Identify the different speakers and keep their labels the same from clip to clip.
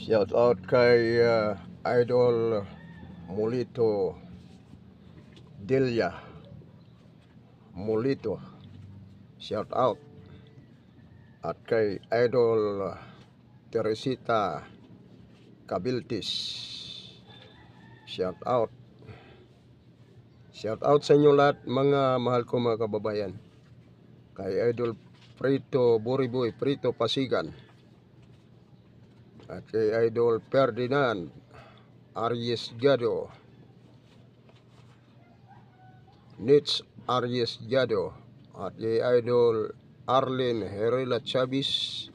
Speaker 1: Shout out kay uh, Idol Mulito Delia Mulito. Shout out. At kay Idol Teresita Cabiltis. Shout out. Shout out sa inyo lahat mga mahal ko mga kababayan. Kay Idol Prito Buriboy, Prito Pasigan. At kay Idol Ferdinand Aries Gado. Nits Aries Gado. At kay Idol Arlen Herrera Chavez.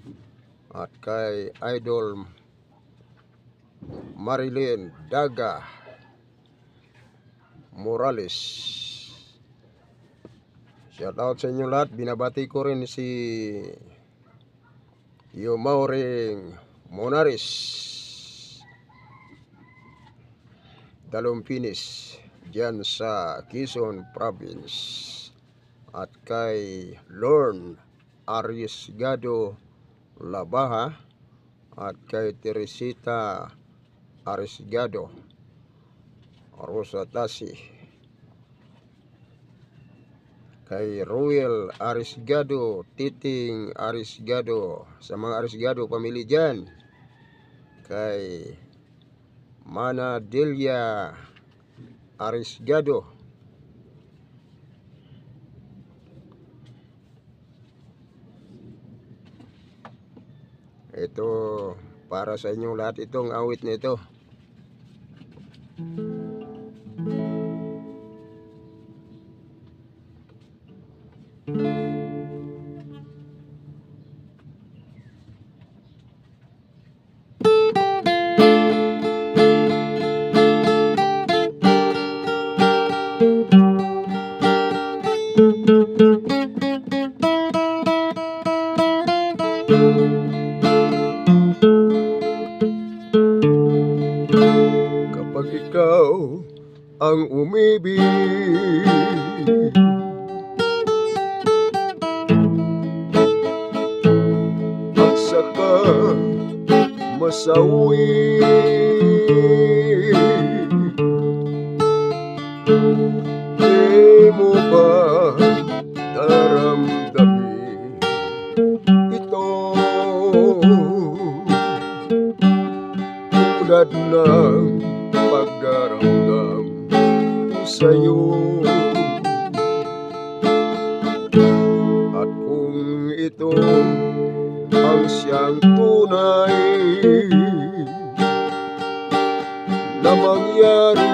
Speaker 1: At kay Idol Marilyn Daga Morales. Shout out sa inyo lahat. Binabati ko rin si Yumauring Monaris Dalumpinis dyan sa Quezon Province. At kay Lorne Arriesgado Labaha at kay Teresita Arriesgado Rosa Tasi kay Ruel Arisgado, Titing Arisgado, sa mga Arisgado pamilya dyan, kay Mana Delia Arisgado, ito para sa inyong lahat itong awit nito. Kapag ikaw ang umibig. At saka masawi. Di mo ba daramdamin ito? Tulad pagdaramdam ko sa'yo. At kung ito ang siyang tunay na mangyari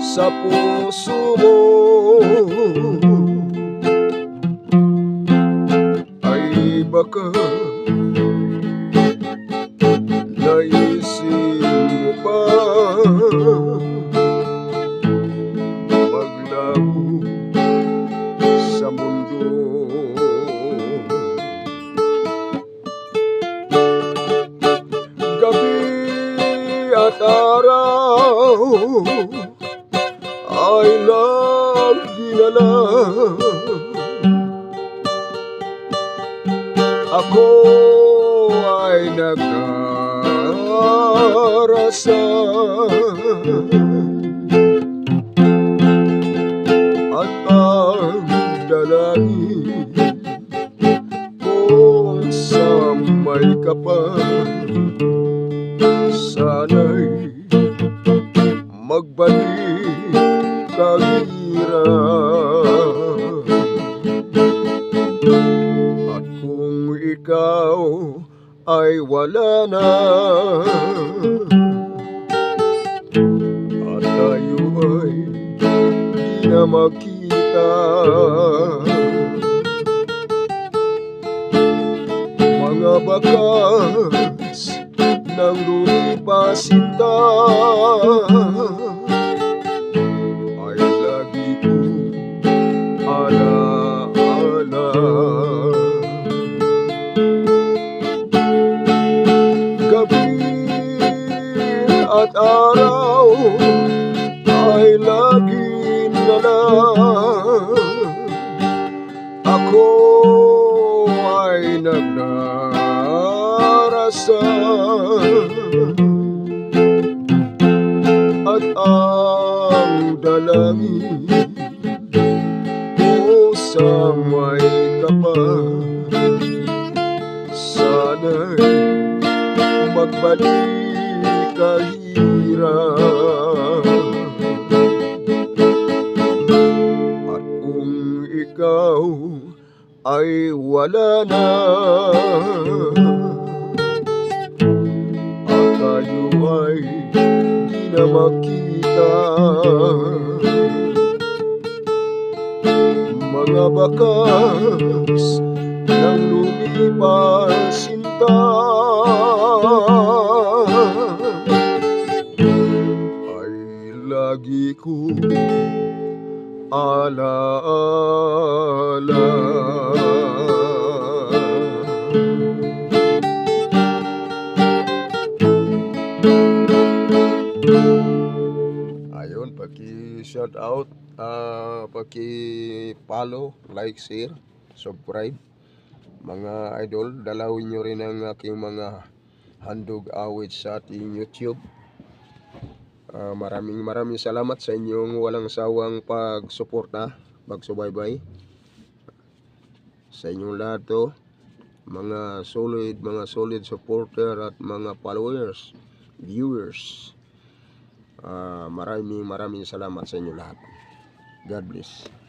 Speaker 1: sa puso mo baka araw Ay lagi na lang Ako ay nagdarasal At ang dalangin Kung sa may kapal Sana'y magbalik kang hirap. At kung ikaw ay wala na At tayo ay di na makita. Mga bakas ng lumipasinta Ay lagi kong alaala Gabi at araw Kalikasan at ang dalangin o sa may kapal. Sana'y magbalik kahirap at kung ikaw ay wala na ay di na makita. Mga bakas ng lumipas sinta. Ay lagi ko alaala Ayun, paki-shout out, ah paki-follow, like, share, subscribe. Mga idol, dalawin nyo rin ang aking mga handog awit sa ating YouTube. Ah, maraming maraming salamat sa inyong walang sawang pagsuporta, pagsubaybay. Sa inyong lahat to, mga solid, mga solid supporter at mga followers, viewers. Ah, maraming maraming salamat sa inyo lahat. God bless.